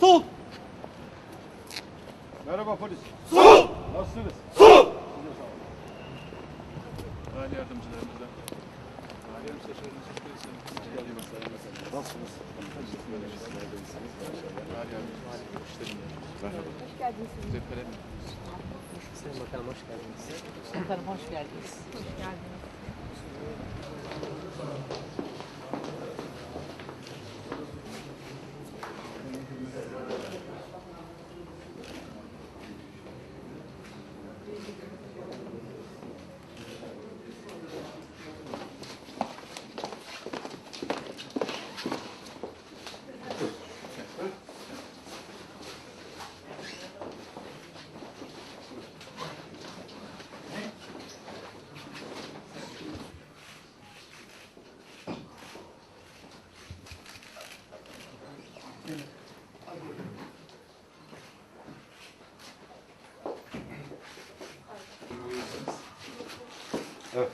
Sol! Merhaba polis. Sol! Nasılsınız? Sol! Değerli yardımcılarımıza, değerli müsteşarımız, Nasılsınız? değerli yardımcılarımız, işlerinde. Merhaba. Hoş geldiniz. Sayın Bakanım hoş geldiniz. Sultanım hoş geldiniz. Hoş geldiniz. Evet.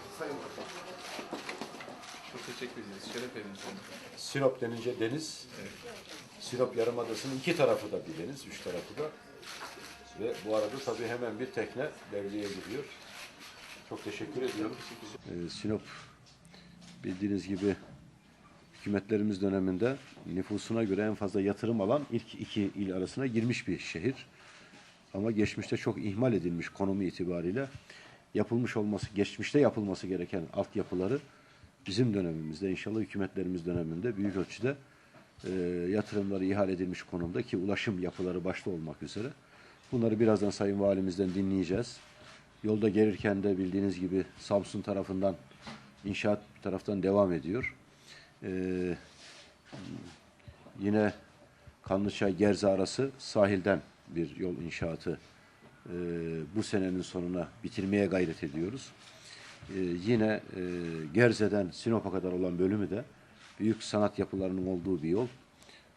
çok teşekkür ederiz. Şeref seni. Sinop denince deniz. Sinop Yarımadası'nın iki tarafı da bir deniz, üç tarafı da. Ve bu arada tabii hemen bir tekne devreye giriyor. Çok teşekkür ediyorum. Ee, Sinop bildiğiniz gibi hükümetlerimiz döneminde nüfusuna göre en fazla yatırım alan ilk iki il arasına girmiş bir şehir. Ama geçmişte çok ihmal edilmiş konumu itibariyle yapılmış olması, geçmişte yapılması gereken altyapıları bizim dönemimizde inşallah hükümetlerimiz döneminde büyük ölçüde e, yatırımları ihale edilmiş konumda ki ulaşım yapıları başta olmak üzere. Bunları birazdan Sayın Valimizden dinleyeceğiz. Yolda gelirken de bildiğiniz gibi Samsun tarafından inşaat taraftan devam ediyor. Ee, yine Kanlıçay Gerze arası sahilden bir yol inşaatı e, bu senenin sonuna bitirmeye gayret ediyoruz. E, yine e, Gerze'den Sinop'a kadar olan bölümü de büyük sanat yapılarının olduğu bir yol.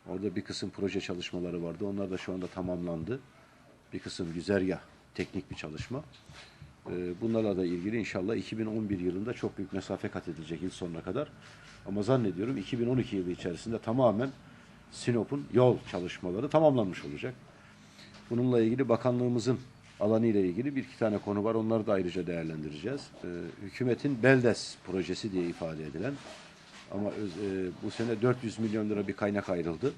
Orada bir kısım proje çalışmaları vardı. Onlar da şu anda tamamlandı. Bir kısım güzergah, teknik bir çalışma. Bunlarla da ilgili inşallah 2011 yılında çok büyük mesafe kat edilecek yıl sonuna kadar. Ama zannediyorum 2012 yılı içerisinde tamamen Sinop'un yol çalışmaları tamamlanmış olacak. Bununla ilgili bakanlığımızın alanı ile ilgili bir iki tane konu var. Onları da ayrıca değerlendireceğiz. Ee, hükümetin Beldes projesi diye ifade edilen ama öz- e, bu sene 400 milyon lira bir kaynak ayrıldı.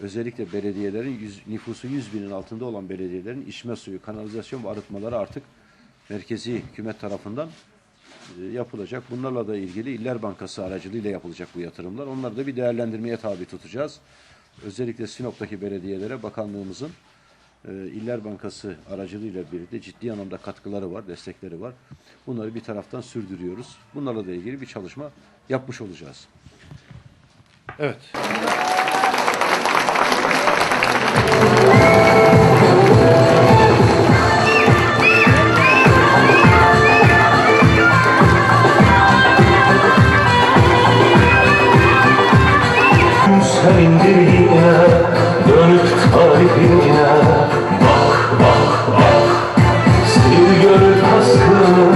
Özellikle belediyelerin yüz, nüfusu 100 binin altında olan belediyelerin içme suyu, kanalizasyon ve arıtmaları artık merkezi hükümet tarafından e, yapılacak. Bunlarla da ilgili İller Bankası aracılığıyla yapılacak bu yatırımlar. Onları da bir değerlendirmeye tabi tutacağız. Özellikle Sinop'taki belediyelere bakanlığımızın e, İller Bankası aracılığıyla birlikte ciddi anlamda katkıları var, destekleri var. Bunları bir taraftan sürdürüyoruz. Bunlarla da ilgili bir çalışma yapmış olacağız. Evet. Diline dönüp talibine Bak bak bak Sil gönül haskını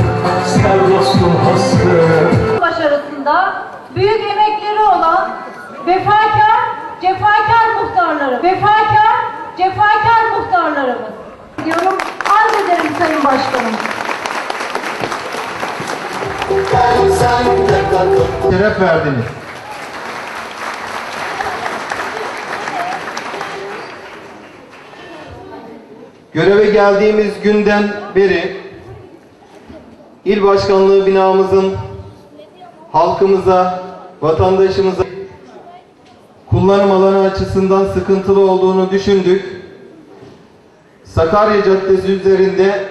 Sev dostum haskını başarısında büyük emekleri olan vefakar, cefakar muhtarları, vefakar, cefakar muhtarlarımız diyorum. Arz ederim Sayın Başkanım. şeref verdiniz. Göreve geldiğimiz günden beri il başkanlığı binamızın halkımıza, vatandaşımıza kullanım alanı açısından sıkıntılı olduğunu düşündük. Sakarya Caddesi üzerinde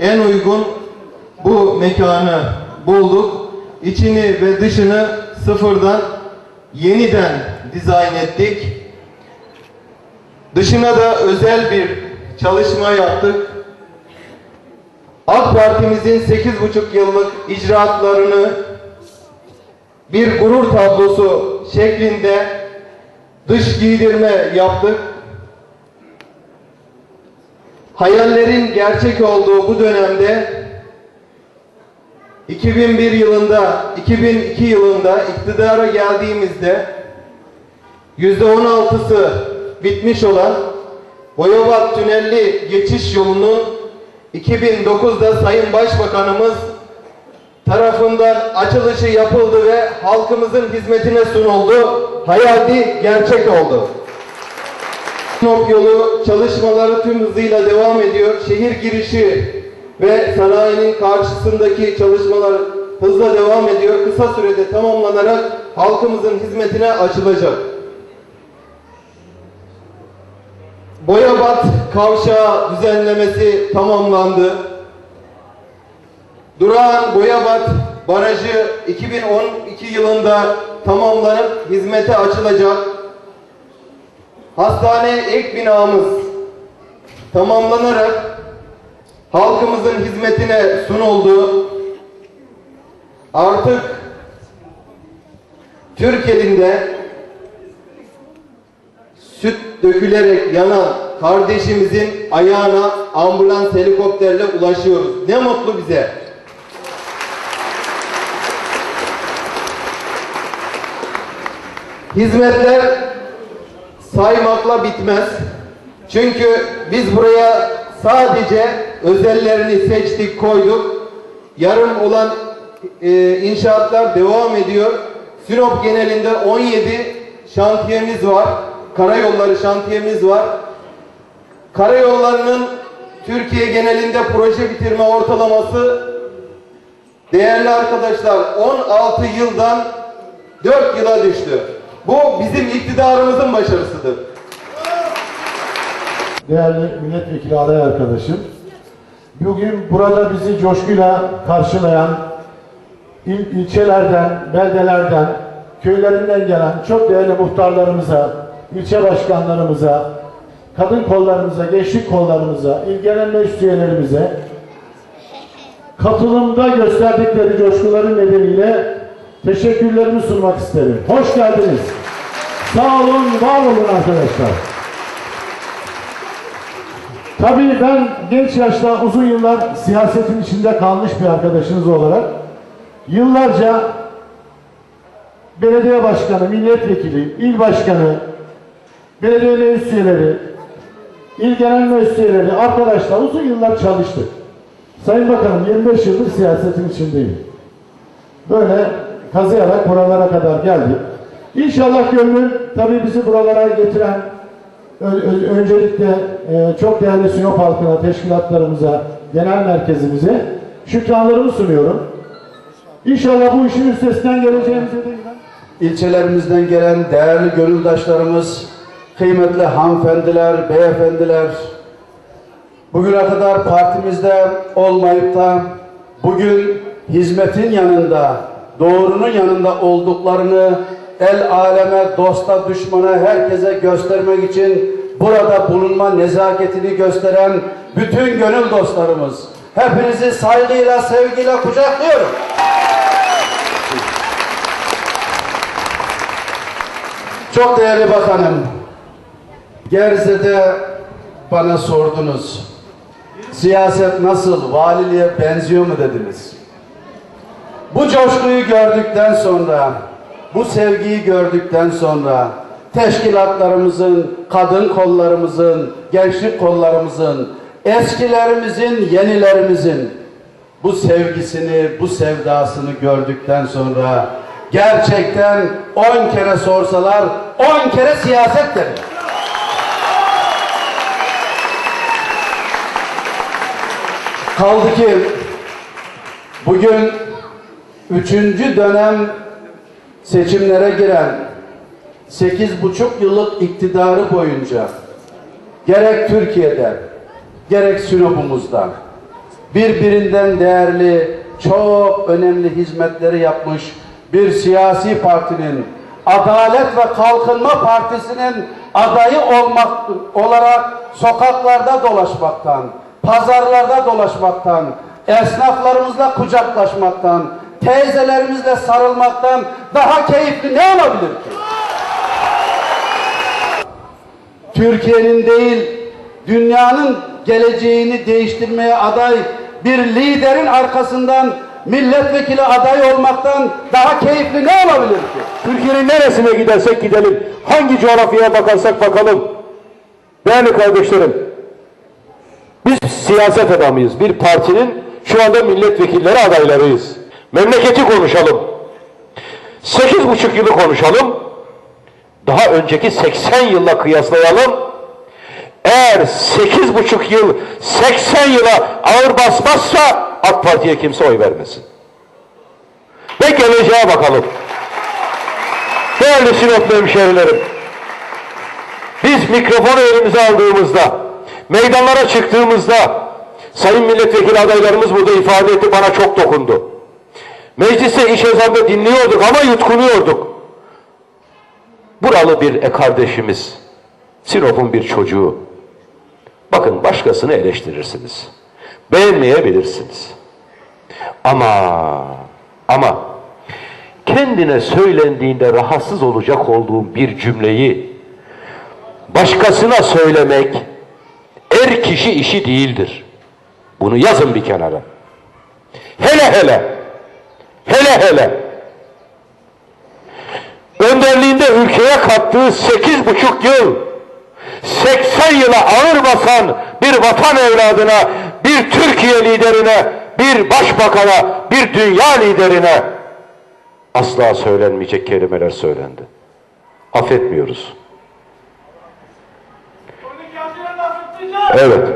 en uygun bu mekanı bulduk. İçini ve dışını sıfırdan yeniden dizayn ettik. Dışına da özel bir çalışma yaptık. AK Parti'mizin 8,5 yıllık icraatlarını bir gurur tablosu şeklinde dış giydirme yaptık. Hayallerin gerçek olduğu bu dönemde 2001 yılında, 2002 yılında iktidara geldiğimizde %16'sı bitmiş olan Boyabat Tünelli geçiş yolunun 2009'da Sayın Başbakanımız tarafından açılışı yapıldı ve halkımızın hizmetine sunuldu. Hayali gerçek oldu. Sinop yolu çalışmaları tüm hızıyla devam ediyor. Şehir girişi ve sanayinin karşısındaki çalışmalar hızla devam ediyor. Kısa sürede tamamlanarak halkımızın hizmetine açılacak. Boyabat kavşağı düzenlemesi tamamlandı. Durağan Boyabat Barajı 2012 yılında tamamlanıp hizmete açılacak. Hastane ek binamız tamamlanarak halkımızın hizmetine sunuldu. Artık Türk elinde süt dökülerek yanan kardeşimizin ayağına ambulans helikopterle ulaşıyoruz. Ne mutlu bize. Hizmetler saymakla bitmez. Çünkü biz buraya sadece özellerini seçtik, koyduk. Yarım olan e, inşaatlar devam ediyor. Sinop genelinde 17 şantiyemiz var. Karayolları şantiyemiz var. Karayollarının Türkiye genelinde proje bitirme ortalaması değerli arkadaşlar 16 yıldan 4 yıla düştü. Bu bizim iktidarımızın başarısıdır. değerli milletvekili aday arkadaşım. Bugün burada bizi coşkuyla karşılayan il, ilçelerden, beldelerden, köylerinden gelen çok değerli muhtarlarımıza, ilçe başkanlarımıza, kadın kollarımıza, gençlik kollarımıza, il genel meclis üyelerimize katılımda gösterdikleri coşkuların nedeniyle teşekkürlerimi sunmak isterim. Hoş geldiniz. Sağ olun, var olun arkadaşlar. Tabii ben genç yaşta uzun yıllar siyasetin içinde kalmış bir arkadaşınız olarak yıllarca belediye başkanı, milletvekili, il başkanı, belediye meclis üyeleri, il genel meclis üyeleri, arkadaşlar uzun yıllar çalıştık. Sayın Bakanım 25 yıldır siyasetin içindeyim. Böyle kazıyarak buralara kadar geldik. İnşallah gönlüm tabii bizi buralara getiren öncelikle e, çok değerli Sinop halkına, teşkilatlarımıza, genel merkezimize şükranlarımı sunuyorum. İnşallah bu işin üstesinden geleceğimize de ilçelerimizden gelen değerli gönüldaşlarımız, kıymetli hanımefendiler, beyefendiler, bugüne kadar partimizde olmayıp da bugün hizmetin yanında, doğrunun yanında olduklarını el aleme, dosta, düşmana, herkese göstermek için burada bulunma nezaketini gösteren bütün gönül dostlarımız, hepinizi saygıyla, sevgiyle kucaklıyorum. Çok değerli bakanım, Gerze'de bana sordunuz. Siyaset nasıl, valiliğe benziyor mu dediniz. Bu coşkuyu gördükten sonra, bu sevgiyi gördükten sonra teşkilatlarımızın, kadın kollarımızın, gençlik kollarımızın, eskilerimizin, yenilerimizin bu sevgisini, bu sevdasını gördükten sonra gerçekten on kere sorsalar on kere siyaset derim. Kaldı ki bugün üçüncü dönem seçimlere giren sekiz buçuk yıllık iktidarı boyunca gerek Türkiye'de gerek Sinop'umuzda birbirinden değerli çok önemli hizmetleri yapmış bir siyasi partinin Adalet ve Kalkınma Partisi'nin adayı olmak olarak sokaklarda dolaşmaktan, pazarlarda dolaşmaktan, esnaflarımızla kucaklaşmaktan, teyzelerimizle sarılmaktan daha keyifli ne olabilir ki? Türkiye'nin değil, dünyanın geleceğini değiştirmeye aday bir liderin arkasından milletvekili adayı olmaktan daha keyifli ne olabilir ki? Türkiye'nin neresine gidersek gidelim, hangi coğrafyaya bakarsak bakalım. Değerli kardeşlerim, biz siyaset adamıyız. Bir partinin şu anda milletvekilleri adaylarıyız. Memleketi konuşalım. Sekiz buçuk yılı konuşalım. Daha önceki 80 yılla kıyaslayalım. Eğer sekiz buçuk yıl 80 yıla ağır basmazsa AK Parti'ye kimse oy vermesin. Ve geleceğe bakalım. Değerli Sinoplu hemşehrilerim, biz mikrofonu elimize aldığımızda, meydanlara çıktığımızda, sayın milletvekili adaylarımız burada ifade etti, bana çok dokundu. Mecliste iş ezanda dinliyorduk ama yutkunuyorduk. Buralı bir e kardeşimiz, Sinop'un bir çocuğu. Bakın başkasını eleştirirsiniz. Beğenmeyebilirsiniz. Ama, ama kendine söylendiğinde rahatsız olacak olduğum bir cümleyi başkasına söylemek er kişi işi değildir. Bunu yazın bir kenara. Hele hele, hele hele önderliğinde ülkeye kattığı sekiz buçuk yıl 80 yıla ağır basan bir vatan evladına, bir Türkiye liderine, bir başbakana, bir dünya liderine asla söylenmeyecek kelimeler söylendi. Affetmiyoruz. Evet.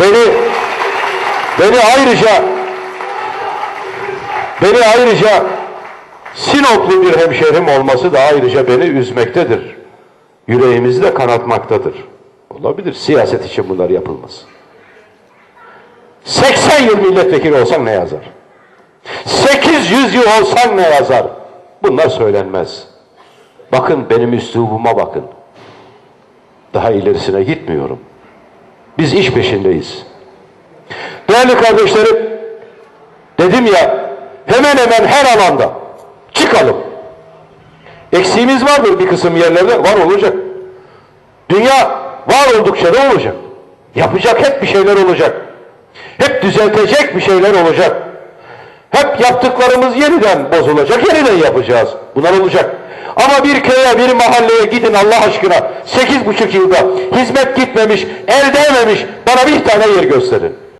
Beni beni ayrıca beni ayrıca Sinoplu bir hemşerim olması da ayrıca beni üzmektedir. Yüreğimizi de kanatmaktadır. Olabilir. Siyaset için bunlar yapılmaz. 80 yıl milletvekili olsan ne yazar? 800 yıl olsan ne yazar? Bunlar söylenmez. Bakın benim üslubuma bakın. Daha ilerisine gitmiyorum. Biz iş peşindeyiz. Değerli kardeşlerim, dedim ya hemen hemen her alanda çıkalım. Eksiğimiz vardır bir kısım yerlerde, var olacak. Dünya var oldukça da olacak. Yapacak hep bir şeyler olacak. Hep düzeltecek bir şeyler olacak. Hep yaptıklarımız yeniden bozulacak, yeniden yapacağız. Bunlar olacak. Ama bir köye, bir mahalleye gidin Allah aşkına. Sekiz buçuk yılda hizmet gitmemiş, el değmemiş bana bir tane yer gösterin.